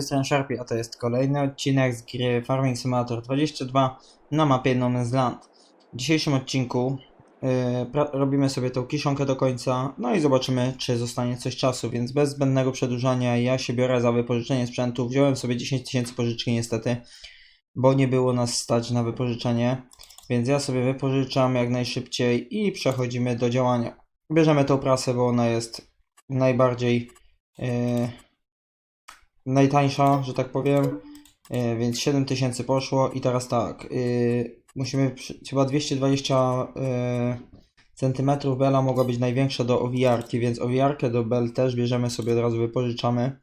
tej strony Sharpie, a to jest kolejny odcinek z gry Farming Simulator 22 na mapie No Man's Land. W dzisiejszym odcinku yy, robimy sobie tą kiszonkę do końca, no i zobaczymy, czy zostanie coś czasu, więc bez zbędnego przedłużania ja się biorę za wypożyczenie sprzętu. Wziąłem sobie 10 tysięcy pożyczki niestety, bo nie było nas stać na wypożyczenie, więc ja sobie wypożyczam jak najszybciej i przechodzimy do działania. Bierzemy tą prasę, bo ona jest najbardziej yy, najtańsza, że tak powiem. Yy, więc 7000 poszło i teraz tak. Yy, musimy chyba 220 yy, centymetrów bela mogła być największa do owijarki, więc owijarkę do bel też bierzemy sobie od razu wypożyczamy.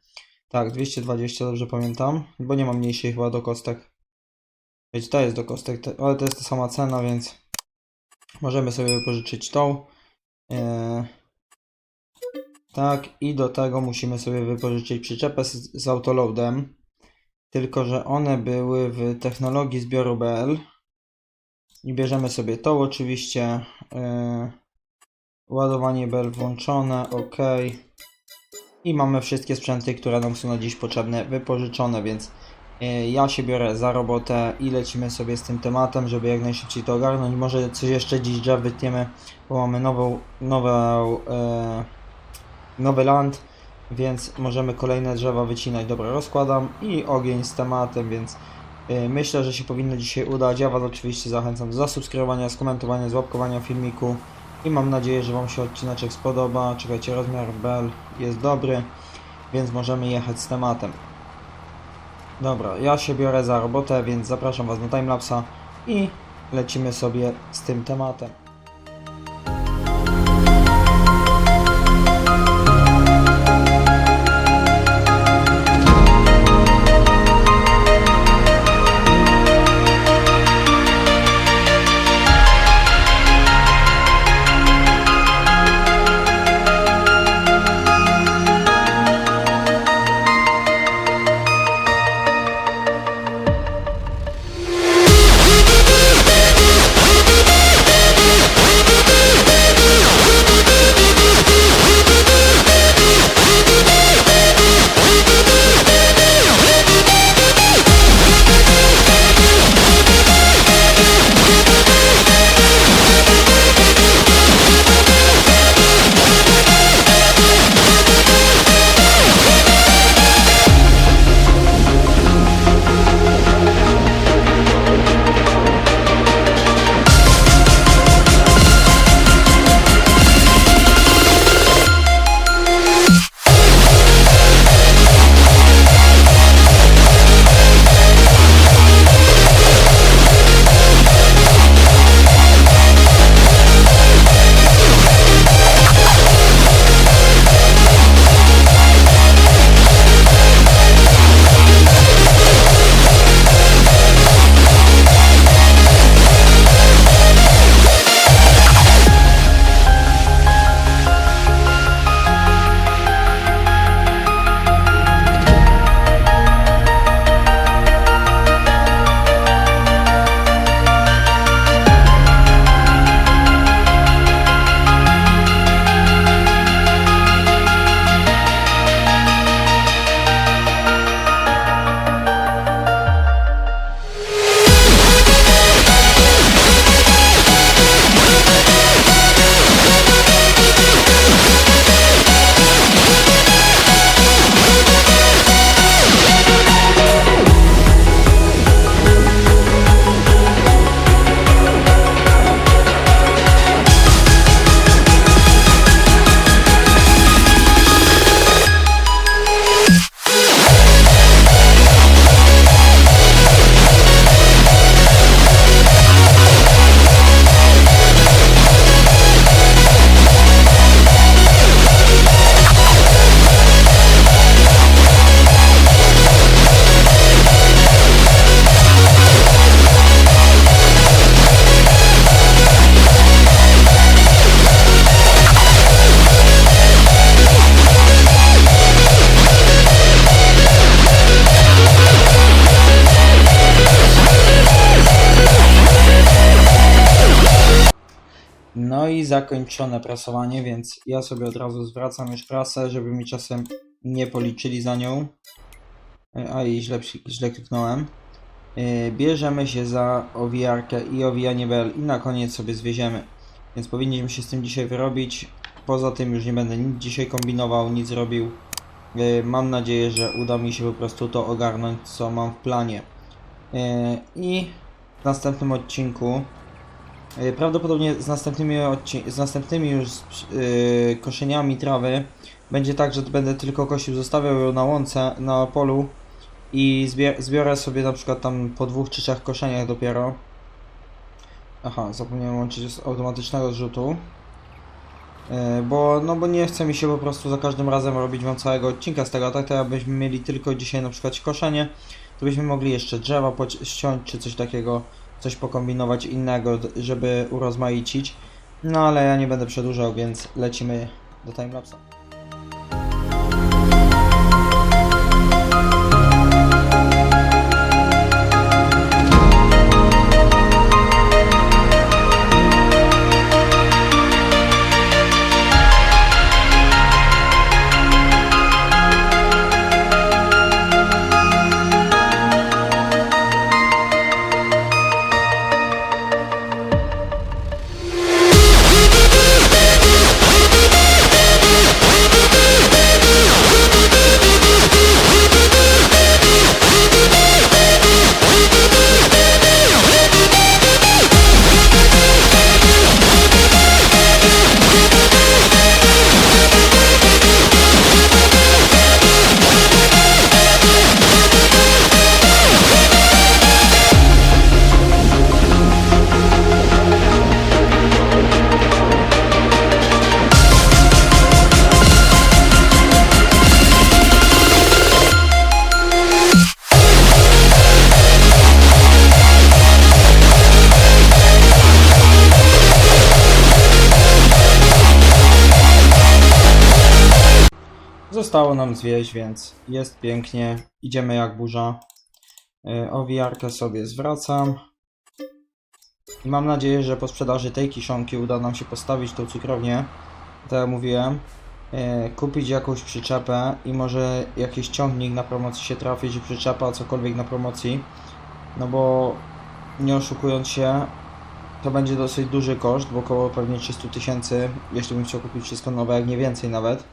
Tak, 220 dobrze pamiętam, bo nie mam mniejszej chyba do kostek. Więc to jest do kostek, te- ale to jest ta sama cena, więc możemy sobie wypożyczyć tą. Tak, i do tego musimy sobie wypożyczyć przyczepę z, z autoloadem. Tylko, że one były w technologii zbioru BL. I bierzemy sobie tą oczywiście. Yy, ładowanie BL włączone, ok. I mamy wszystkie sprzęty, które nam są na dziś potrzebne, wypożyczone, więc yy, ja się biorę za robotę i lecimy sobie z tym tematem, żeby jak najszybciej to ogarnąć. Może coś jeszcze dziś drzew wytniemy, bo mamy nową, nową yy, nowy land, więc możemy kolejne drzewa wycinać. Dobra, rozkładam i ogień z tematem, więc y, myślę, że się powinno dzisiaj udać. Ja Was oczywiście zachęcam do zasubskrybowania, skomentowania, złapkowania filmiku i mam nadzieję, że Wam się odcineczek spodoba. Czekajcie, rozmiar bel jest dobry, więc możemy jechać z tematem. Dobra, ja się biorę za robotę, więc zapraszam Was na timelapsa i lecimy sobie z tym tematem. I zakończone prasowanie, więc ja sobie od razu zwracam już prasę, żeby mi czasem nie policzyli za nią. E, A i źle, źle kliknąłem. E, Bierzemy się za owijarkę i owijanie bel i na koniec sobie zwieziemy. Więc powinniśmy się z tym dzisiaj wyrobić. Poza tym już nie będę nic dzisiaj kombinował, nic robił. E, Mam nadzieję, że uda mi się po prostu to ogarnąć, co mam w planie. I w następnym odcinku, prawdopodobnie z następnymi, z następnymi już yy, koszeniami trawy, będzie tak, że będę tylko kosił, zostawiał ją na łące, na polu i zbiorę sobie na przykład tam po dwóch czy trzech koszeniach dopiero. Aha, zapomniałem łączyć z automatycznego zrzutu. Yy, Bo, no bo nie chce mi się po prostu za każdym razem robić wam całego odcinka z tego, a tak to jakbyśmy mieli tylko dzisiaj na przykład koszenie, to byśmy mogli jeszcze drzewa ściąć czy coś takiego, coś pokombinować innego, żeby urozmaicić. No ale ja nie będę przedłużał, więc lecimy do timelapsa. Zostało nam zwieść, więc jest pięknie. Idziemy jak burza. Yy, Owijarkę sobie zwracam. I mam nadzieję, że po sprzedaży tej kiszonki uda nam się postawić tą cukrownię. Tak jak mówiłem. yy, Kupić jakąś przyczepę i może jakiś ciągnik na promocji się trafi, czy przyczepa, cokolwiek na promocji. No bo nie oszukując się, to będzie dosyć duży koszt, bo około pewnie 300 tysięcy, jeśli bym chciał kupić wszystko nowe, jak nie więcej nawet.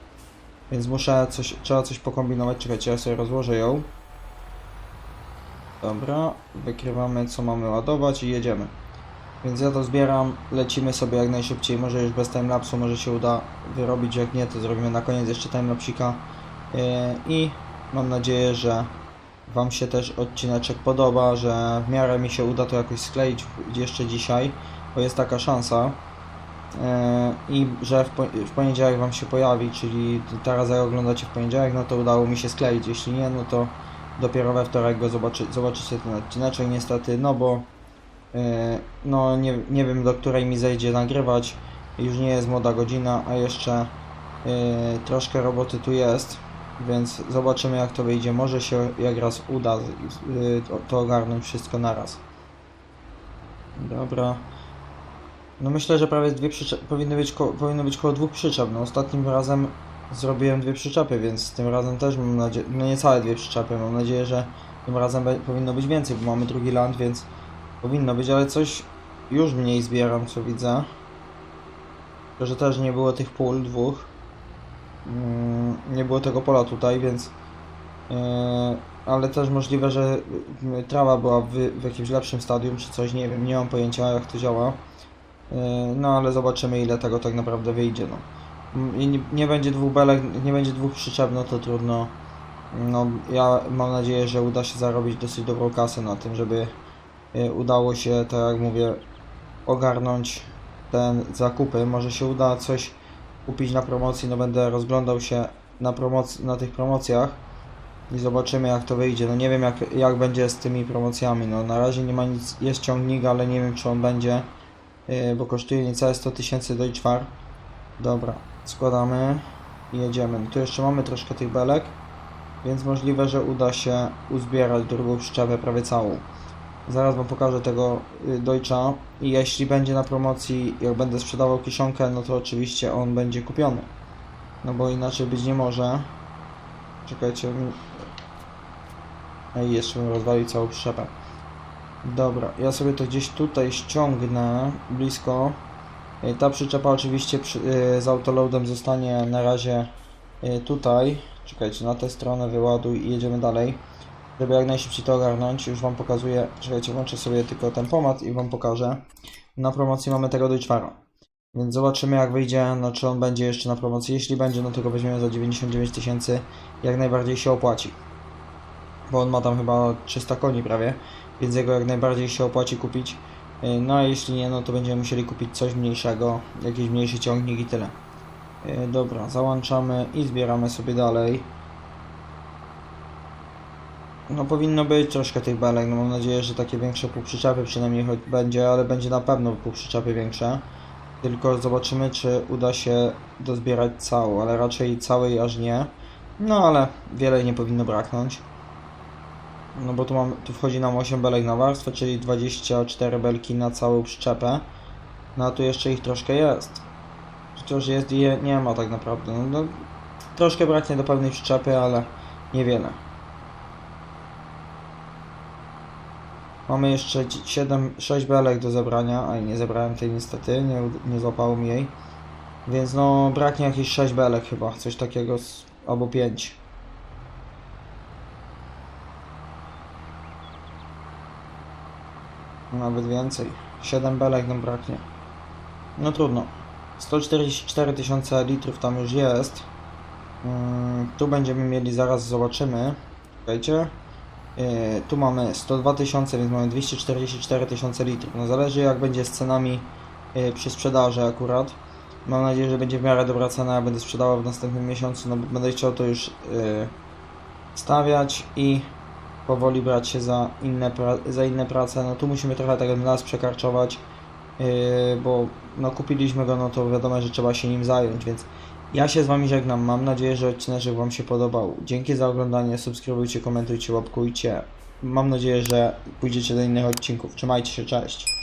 Więc muszę coś, trzeba coś pokombinować. Czekajcie, ja sobie rozłożę ją. Dobra, wykrywamy co mamy ładować i jedziemy. Więc ja to zbieram, lecimy sobie jak najszybciej, może już bez timelapsu, może się uda wyrobić, jak nie to zrobimy na koniec jeszcze timelapsika. Yy, I mam nadzieję, że Wam się też odcineczek podoba, że w miarę mi się uda to jakoś skleić jeszcze dzisiaj, bo jest taka szansa. E, i że w, po- w poniedziałek Wam się pojawi, czyli teraz jak oglądacie w poniedziałek, no to udało mi się skleić, jeśli nie, no to dopiero we wtorek go zobaczy, zobaczycie ten odcineczek niestety, no bo e, no nie, nie wiem do której mi zejdzie nagrywać, już nie jest młoda godzina, a jeszcze e, troszkę roboty tu jest, więc zobaczymy jak to wyjdzie, może się jak raz uda to ogarnąć wszystko naraz. Dobra. No myślę, że prawie dwie przyczepy powinny być powinno być koło dwóch przyczep. No ostatnim razem zrobiłem dwie przyczepy, więc tym razem też mam nadzieję, no niecałe dwie przyczepy. Mam nadzieję, że tym razem powinno być więcej, bo mamy drugi land, więc powinno być, ale coś już mniej zbieram, co widzę. Że też nie było tych pól dwóch. Mm, nie było tego pola tutaj, więc yy, ale też możliwe, że trawa była w, w jakimś lepszym stadium czy coś, nie wiem, nie mam pojęcia jak to działa. Yy, No ale zobaczymy ile tego tak naprawdę wyjdzie. No. I nie, nie będzie dwóch belek, nie będzie dwóch przyczep, no to trudno. No ja mam nadzieję, że uda się zarobić dosyć dobrą kasę na tym, żeby yy, udało się, tak jak mówię, ogarnąć ten zakupy. Może się uda coś kupić na promocji, no będę rozglądał się na, promoc- na tych promocjach i zobaczymy jak to wyjdzie. No nie wiem jak, jak będzie z tymi promocjami. No na razie nie ma nic, jest ciągnik, ale nie wiem czy on będzie. Yy, bo kosztuje niecałe 100 tysięcy Deutschfar. Dobra, składamy i jedziemy. No tu jeszcze mamy troszkę tych belek, więc możliwe, że uda się uzbierać drugą przyczepę prawie całą. Zaraz Wam pokażę tego y, Deutscha i jeśli będzie na promocji, jak będę sprzedawał kiszonkę, no to oczywiście on będzie kupiony. No bo inaczej być nie może. Czekajcie. Ej, jeszcze bym rozwalił całą przyczepę. Dobra, ja sobie to gdzieś tutaj ściągnę blisko. E, Ta przyczepa oczywiście przy, e, z autoloadem zostanie na razie e, tutaj. Czekajcie, na tę stronę wyładuj i jedziemy dalej. Żeby jak najszybciej to ogarnąć, już Wam pokazuję. Czekajcie, włączę sobie tylko ten pomad i Wam pokażę. Na promocji mamy tego Deutschfara. Więc zobaczymy jak wyjdzie, no czy on będzie jeszcze na promocji. Jeśli będzie, no to go weźmiemy za 99 tysięcy. Jak najbardziej się opłaci. Bo on ma tam chyba 300 koni prawie, więc jego jak najbardziej się opłaci kupić. Yy, No a jeśli nie, no to będziemy musieli kupić coś mniejszego, jakiś mniejszy ciągnik i tyle. Yy, Dobra, załączamy i zbieramy sobie dalej. No powinno być troszkę tych belek, no mam nadzieję, że takie większe półprzyczepy przynajmniej będzie, ale będzie na pewno półprzyczepy większe. Tylko zobaczymy, czy uda się dozbierać całą, ale raczej całej aż nie. No ale wiele nie powinno braknąć. No bo tu, mam, tu wchodzi nam 8 belek na warstwę, czyli 24 belki na całą przyczepę. No a tu jeszcze ich troszkę jest. Chociaż jest i je nie ma tak naprawdę. No, no, troszkę braknie do pełnej przyczepy, ale niewiele. Mamy jeszcze 7, 6 belek do zebrania, a nie zebrałem tej niestety, nie, nie złapało mi jej. Więc no braknie jakieś 6 belek chyba, coś takiego, albo 5. Nawet więcej. 7 belek nam braknie. No trudno. 144 tysiące litrów tam już jest. Mm, tu będziemy mieli, zaraz zobaczymy. Czekajcie. Yy, tu mamy 102 tysiące, więc mamy 244 tysiące litrów. No zależy jak będzie z cenami yy, przy sprzedaży akurat. Mam nadzieję, że będzie w miarę dobra cena, ja będę sprzedała w następnym miesiącu, no bo będę chciał to już yy, stawiać i powoli brać się za inne, za inne prace. No tu musimy trochę tego nas przekarczować, yy, bo no kupiliśmy go, no to wiadomo, że trzeba się nim zająć, więc ja się z Wami żegnam. Mam nadzieję, że odcinek Wam się podobał. Dzięki za oglądanie, subskrybujcie, komentujcie, łapkujcie. Mam nadzieję, że pójdziecie do innych odcinków. Trzymajcie się, cześć.